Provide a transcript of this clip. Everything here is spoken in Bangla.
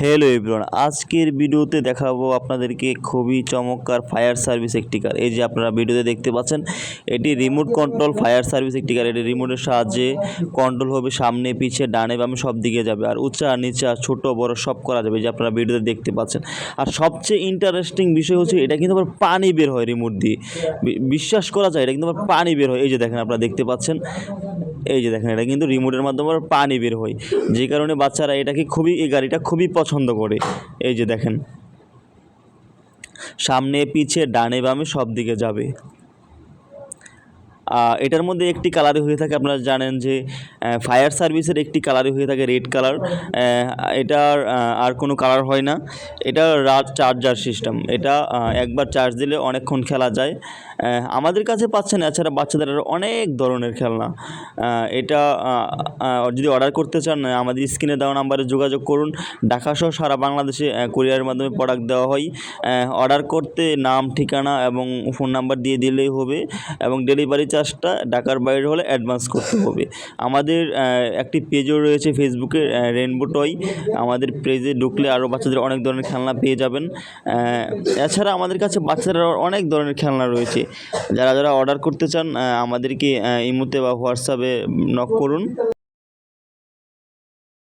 হ্যালো এভরিওয়ান আজকের ভিডিওতে দেখাবো আপনাদেরকে খুবই চমৎকার ফায়ার সার্ভিস একটি কার এই যে আপনারা ভিডিওতে দেখতে পাচ্ছেন, এটি রিমোট কন্ট্রোল ফায়ার সার্ভিস একটি কার এটি রিমোটের সাহায্যে কন্ট্রোল হবে সামনে, পিছে, ডানে, বামে, সব দিকে যাবে। আর উঁচা নিচা ছোট, বড় সব করা যাবে যে আপনারা ভিডিওতে দেখতে পাচ্ছেন। আর সবচেয়ে ইন্টারেস্টিং বিষয় হচ্ছে, এটা কিন্তু আবার পানি বের হয় রিমোট দিয়ে। বিশ্বাস করা যায়, এটা কিন্তু আবার পানি বের হয়। এই যে দেখেন, আপনারা দেখতে পাচ্ছেন এই যে দেখেন, এটা কিন্তু রিমোটের মাধ্যমে পানি বের হয়। যে কারণে বাচ্চারা এটাকে খুবই, এই গাড়িটা খুবই পছন্দ করে। এই যে দেখেন, সামনে পিছিয়ে ডানে, বামে সব দিকে যাবে। এটার মধ্যে একটি কালারে হয়ে থাকে, আপনারা জানেন যে ফায়ার সার্ভিসের একটি কালারে হয়ে থাকে রেড কালার এটার আর কোনো কালার হয় না। এটা রাত চার্জার সিস্টেম এটা একবার চার্জ দিলে অনেকক্ষণ খেলা যায়। আমাদের কাছে পাচ্ছেন, এছাড়া বাচ্চাদের আরও অনেক ধরনের খেলনা। এটা যদি অর্ডার করতে চান আমাদের স্ক্রিনে দেওয়া নাম্বারে যোগাযোগ করুন। ঢাকাসহ সারা বাংলাদেশে কুরিয়ারের মাধ্যমে প্রোডাক্ট দেওয়া হয়। অর্ডার করতে নাম, ঠিকানা এবং ফোন নাম্বার দিয়ে দিলেই হবে এবং ডেলিভারি চার্জটা ঢাকার বাইরে হলে অ্যাডভান্স করতে হবে। আমাদের একটি পেজও রয়েছে ফেসবুকে রেনবো টয় আমাদের পেজে ঢুকলে আরও বাচ্চাদের অনেক ধরনের খেলনা পেয়ে যাবেন। এছাড়া আমাদের কাছে বাচ্চারা অনেক ধরনের খেলনা রয়েছে। যারা যারা অর্ডার করতে চান আমাদেরকে ইমোতে বা হোয়াটসঅ্যাপে নক করুন।